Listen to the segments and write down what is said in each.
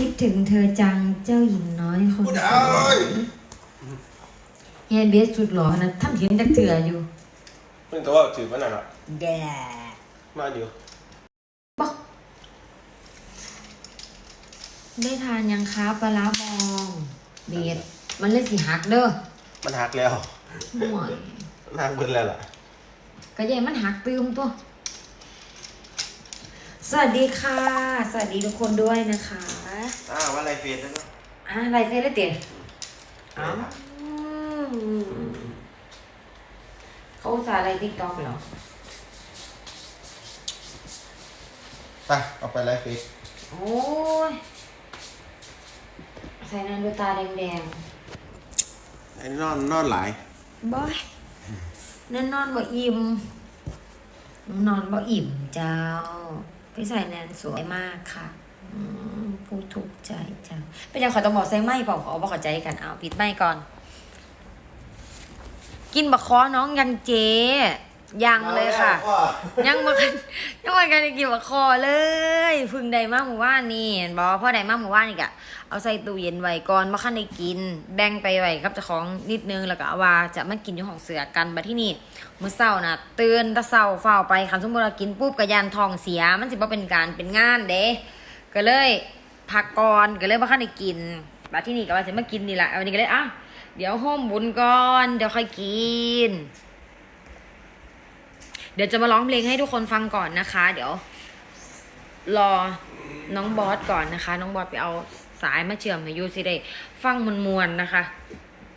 คิดถึงเธอจังเจ้าหญิงน้อยคนพูดสเอ้วยยเฮียเบสสุดหล่อนะทำเห็นจักเถื่ออยู่เพิ่งแต่ว่าถือมันน่ะล่ะแดมาอยู่บอกได้ทานยังคะปลาร้าบองเบสมันเล่นสีหักเด้อมันหักแล้วห่วยมันหักเบิดแล้วล่ะก็ยัยมันหักตืมตัว สวัสดีค่ะ สวัสดีทุกคนด้วยนะคะอ้าวว่าอะไรเฟซนะอะอะไรเซ่ได้เตี๋ยอ้าวเขาอุตส่าห์อะไรติ๊กต็อกเหรอไปเอาไปไลฟ์เฟซโอ้ยใส่นันดูตาแดงไอ้นอนนอนหลายๆบอยนั่นนอนบ่อิ่มนอนบ่อิ่มเจ้า พี่ใส่แนนสวยมากค่ะอืมผู้ถูกใจจังเป็นยังขอต้องบอกใส่ไหมเปล่าขอบอกขอใจกันเอาปิดไม่ก่อน กินบะคอน้องยังเจ ยังเลยค่ะ ยังมากันยังมากันกินบะคอเลยเพึ่งได้มากหมู่ว่านนี่เห็นบอกพ่อได้มากหมู่ว่านอีกอะเอาใส่ตู้เย็นไว้ก่อนมาขั้นได้กิน แบ่งไปไว้กับเจ้าของนิดนึงแล้วก็เอาว่าจะมากินอยู่ห้องเสือกันบัดที่นี่มื้อเช้าน่ะตื่นแตะเช้าเฝ้าวไปคันสมมุติว่ากินปุ๊บก็ยันท้องเสีย มันสิบ่เป็นการเป็นงานเด้ก็เลยพักก่อนก็เลยบ่คันได้กินบัดที่นี่ก็ว่าสิมากินนี่แหละวันนี้ก็เลยอะเดี๋ยวโฮมบุญก่อนเดี๋ยวค่อยกิน เดี๋ยวจะมาร้องเพลงให้ทุกคนฟังก่อนนะคะ เดี๋ยว รอน้องบอสก่อนนะคะ น้องบอสไปเอาสายมาเชื่อมให้ยูสิได้ ฟังมวลมวนๆนะคะ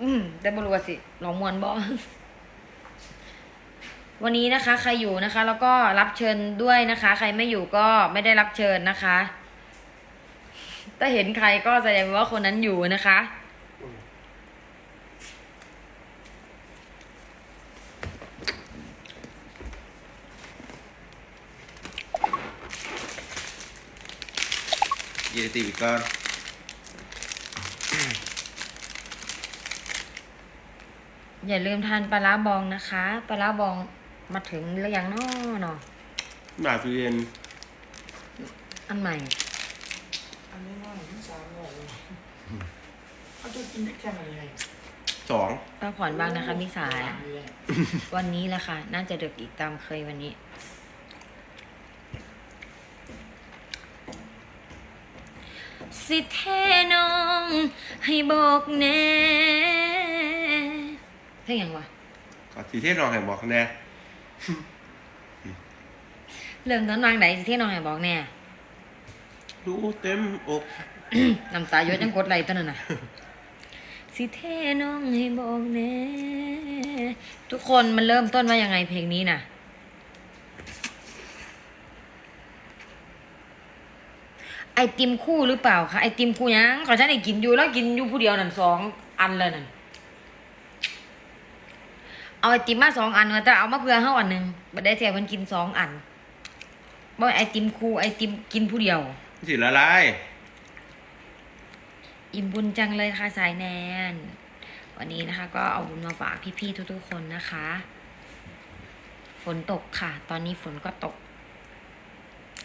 อืมแต่บรัวาสิร้องมวนบอสวันนี้นะคะ ใครอยู่นะคะ แล้วก็รับเชิญด้วยนะคะ ใครไม่อยู่ก็ไม่ได้รับเชิญนะคะ ถ้าเห็นใครก็แสดงว่าคนนั้นอยู่นะคะ เยติวิก่อนอย่าลืมทานปลาร้าบองนะคะ ปลาร้าบองมาถึงแล้วยังน้อเนาะหนาตู้เย็นอันใหม่ อันนี้ว่าทั้งสามร้อยเลยเขาจะกินได้แค่ไหนไงสองพักผ่อนบ้างนะคะมิสายสามเลยวันนี้แหละค่ะ น่าจะดึกอีกตามเคยวันนี้ สิเทน้อง ให้บอกแน่เพลงยังวะก็ทีเทศรองแห่งบอกแน่เริ่มต้นวางไหนสิเทน้องให้บอกแน่รู้เต็มอกน้ำตาหยดยังกดไหลตัวนั้นน่ะ สิเทน้องให้บอกแน่ทุกคนมันเริ่มต้นว่ายังไงเพลงนี้น่ะ ไอติมคู่หรือเปล่าคะไอติมคู่ยังขอฉันไอกินอยู่แล้วกินอยู่ผู้เดียวนั่นสองอันเลยนั่นเอาไอติมมาสองอันแต่เอามาเพื่อเฮาอันหนึ่งบัดได้แถวมันกินสองอันบ่ไอติมคู่ไอติมกินผู้เดียวสิละลายอิ่มบุญจังเลยค่ะสายแนน วันนี้นะคะ ก็เอาบุญมาฝากพี่ๆทุกๆคนนะคะ ฝนตกค่ะ ตอนนี้ฝนก็ตก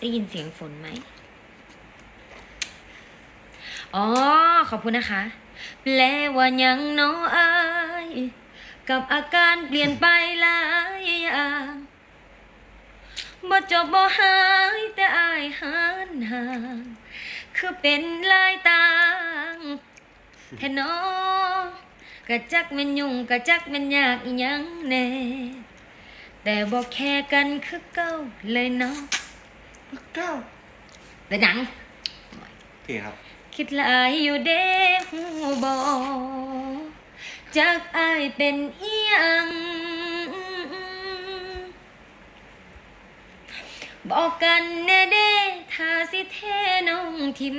ได้ยินเสียงฝนไหม อ๋อ ขอบคุณนะคะแปลว่ายังน้ออายกับอาการเปลี่ยนไปหลายอย่างบ่จบบ่หายแต่อายหันห่างคือเป็นลายต่างแท่นอกะจักแม่นยุ่งกะจักแม่นยากอิหยังแน่แต่บอกแค่กันคือเก่าเลยเนาะเก้าแต่หนัง โอเคครับ คิดหลายอยู่เด้หูบอจักอายเป็นเอียงบอกกันแน่เด้ถ้าสิเทน้องทิม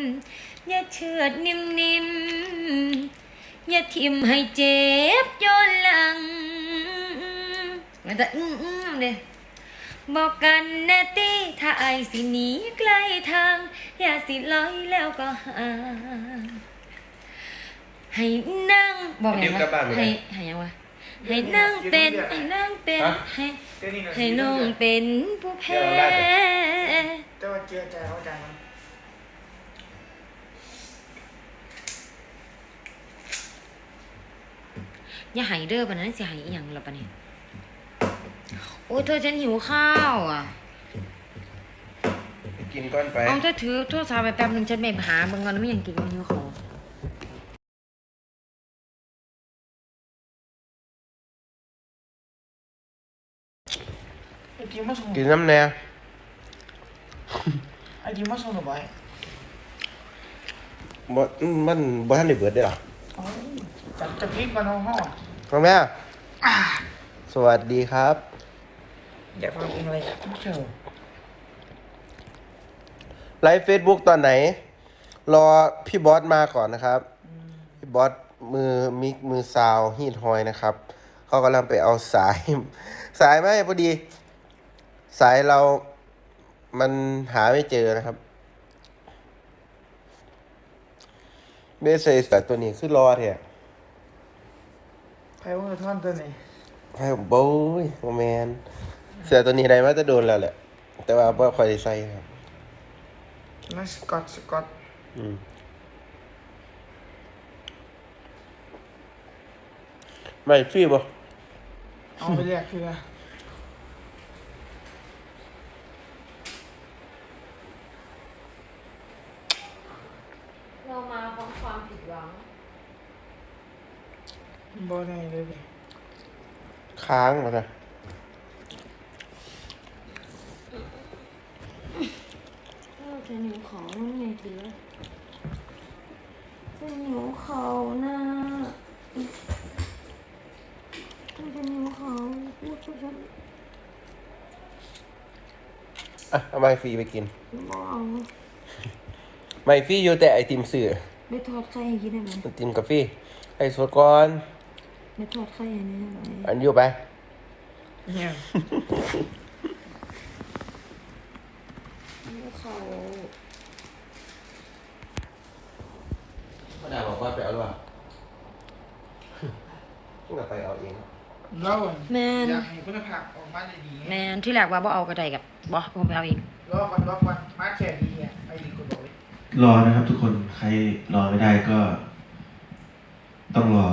อย่าเชือดนิ่มๆอย่าทิมให้เจ็บย้อนหลังมันจะอื้ออื้อเด้ บอกกันแน่ตีถ้าไอสิหนีใกล้ทาง อย่าสิลอยแล้วก็ห่างให้นั่งบอกไงอัยวานวะให้ให้ยังวะให้นั่งเป็นให้นั่งเป็นให้ให้น้องเป็นผู้แพ้ แต่ว่าเจือใจเขาจมั้ยอย่าหายเด้อปะนั้นสิหายอีหยังหรอปะเนี่ย โอ้ยเธอฉันหิวข้าวอะกินก้อนไปเอาเธอถือโทรศัพท์ไปแป๊บนึงฉันไปหาเบิ่งก่อนว่ามีหยังกินมันหิวของไอ้ทีมมาส่งกินน้ำแน่ไอ้ทีมมาส่งหน่อยไปบ่มันบ่ทันได้เบิดได้หรอเอาจับจับพริกมาน้องห้องพ่อแม่สวัสดีครับ อยากฟังเพลงอะไรไม่เชื่อไลฟ์เฟซบุ๊กตอนไหน รอพี่บอสมาก่อนนะครับ พี่บอสมือมิกมือซาวฮีดฮอยนะครับ เขากำลังไปเอาสาย สายมาให้พอดี สายเรามันหาไม่เจอนะครับเบสเซสแต่ตัวนี้คือรอเถอะใครว่าจะท่อนตัวไหนให้ผมโบ้ยโอแมน เสือตัวนี้ได้มาจะโดนแล้วแหละ แต่ว่าบ่ค่อยได้ใส่ครับนั่นสกอตสกอตอืมไม่ฟรีบ่เอาไปเรียกคือเรามาพร้อมความผิดหวัง บ่ได้เลยดิค้างมานะ ฉันหิวของนั่นไงทีฉันหิวเขานะฉันหิวเขาพูดกับฉันอะเอาไม่ฟรีไปกิน บอกเอาไม่ฟรีอยู่แต่ไอติมสื่อไม่ทอดไข่ให้กินได้ไหมไอติมกาแฟไอสดก่อน ไม่ทอดไข่อันนี้ได้ไหมอันอยู่ไป เนี่ย หิว เขาพ่อดาบอกว่าไปเอาหรือเปล่าต้องไปเอาเองแล้วแมนอยากให้คุณภาพออกมาได้ดีแมนที่แรกว่าบ่เอากระไดกับบ่ผมไปเอาเองรอก่อนรอก่อนมาแค่ดีอะไอ้ดีกูบอกเลยรอนะครับทุกคนใครรอไม่ได้ก็ ต้องรอ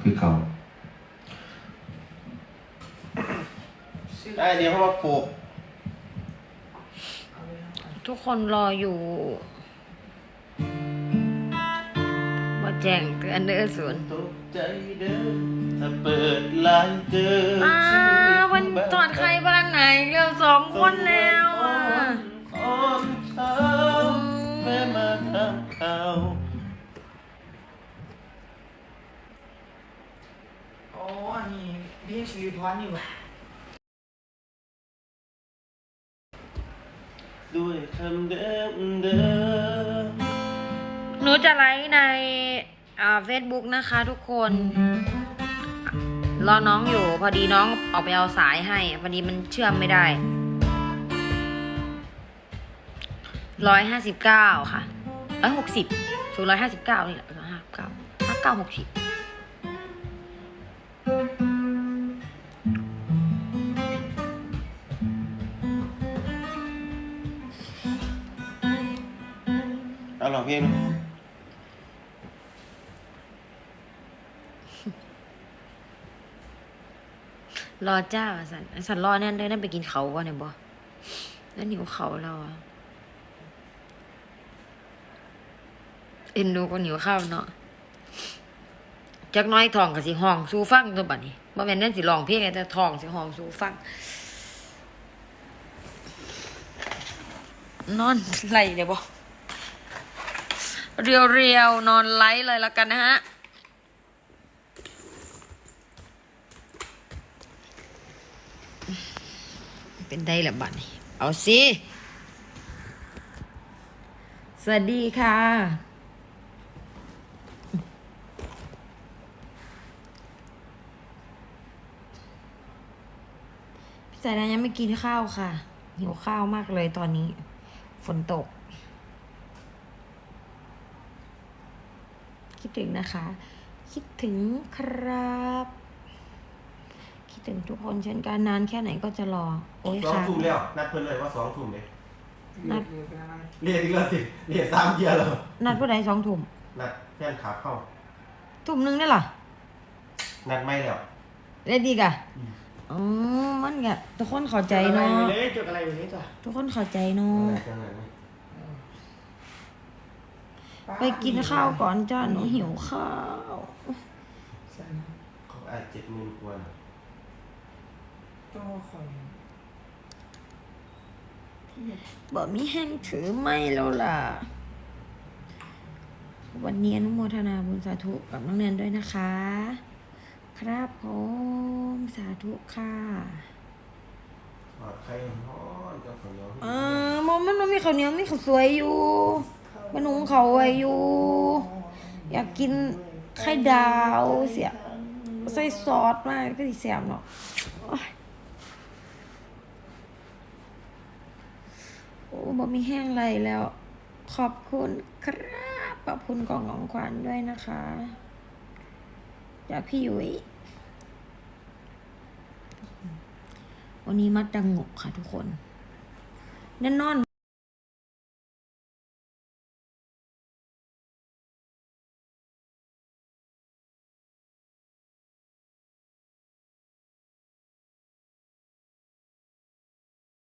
คือเขา ได้เดี๋ยวเขามาปลูก เอาเลยครับ ทุกคนรออยู่ว่าแจ้งเตือนเด้อศูนย์ตกใจเด้อถ้าเปิดไลน์เจออ่าวันตอดใครบ้านไหนเรียวสองคนแล้วอะตอนเช้าแม่มาทำข่าวอ๋ออันนี้ดีชีวิตพรนี่ห ด้วยคำเดิมเดิมหนูจะไลฟ์ในเฟซบุ๊กนะคะทุกคน รอน้องอยู่ พอดีน้องออกไปเอาสายให้ พอดีมันเชื่อมไม่ได้ร้อยห้าสิบเก้าค่ะร้อยหกสิบศูนย์ร้อยห้าสิบเก้านี่แหละร้อยห้าสิบเก้าห้าเก้าหกสิบ เองเพลงรอจ้าว่ะสันสันรอแน่นเลยนั่นไปกินเขาก่อนเนี่ยบอแล้วหิวเขาเราอะเอ็นดูคนหิวข้าวเนาะจักน้อยทองกับสิห้องสู้ฟังตัวบัดนี้บ่แม่นนั่นสิร้องเพลงไงแต่ทองสิห้องสู้ฟัง นอนไหลเดี๋ยบอ เรียวเรียวๆ นอนไลฟ์เลยล้วกันนะฮะ เป็นได้ละบัดเอาสิ สวัสดีค่ะพี่สายดายังไม่กินข้าวค่ะ หิวข้าวมากเลยตอนนี้ ฝนตก คิด ถึงนะคะ คิดถึงครับ คิดถึงทุกคนเช่นกันนานแค่ไหนก็จะรอ โอ้ยสองค่ะ ทุ่มแล้ว นัดเพิ่นเลยว่าสองทุ่มเลยนัด เรียกเป็นอะไรเรียนอีกแล้วติเรียนสามเทียร์แล้วนัดผู้ใดสองทุ่มนัดแฟนขาเข้าทุ่มหนึงได้เหรอนัดไม่แล้ว เล่นดีกะอ๋อมันกะทุกคนเข้าใจเนาะจดอะไรไปเลยจดอะไรไปเลยจ้ะทุกคนเข้าใจเนาะไปกินข้าวก่อนจ้าหนูหิวข้าวใส่นะเขาอาจเจ็ดหมื่นกว่าน่ะต้องคอยบอกมีแห้งถือไม่แล้วล่ะ วันนี้อนุโมทนาบุญสาธุกับน้องเนนด้วยนะคะ ครับผมสาธุค่ะทอดไข่ฮ้อนกับข้าวเหนียวเออมอมันมันมีข้าวเหนียวมีข้าวสวยอยู่ มันหุงเขาไว้อยู่ อยากกินไข่ดาวเสียใส่ซอสมากก็สิแซ่บเนาะโอ้ยโอ้บ่มีแห้งไรแล้ว ขอบคุณครับขอบคุณกล่องของขวัญด้วยนะคะจากพี่ยุ้ยวันนี้มัดดังงกค่ะทุกคนแน่นอน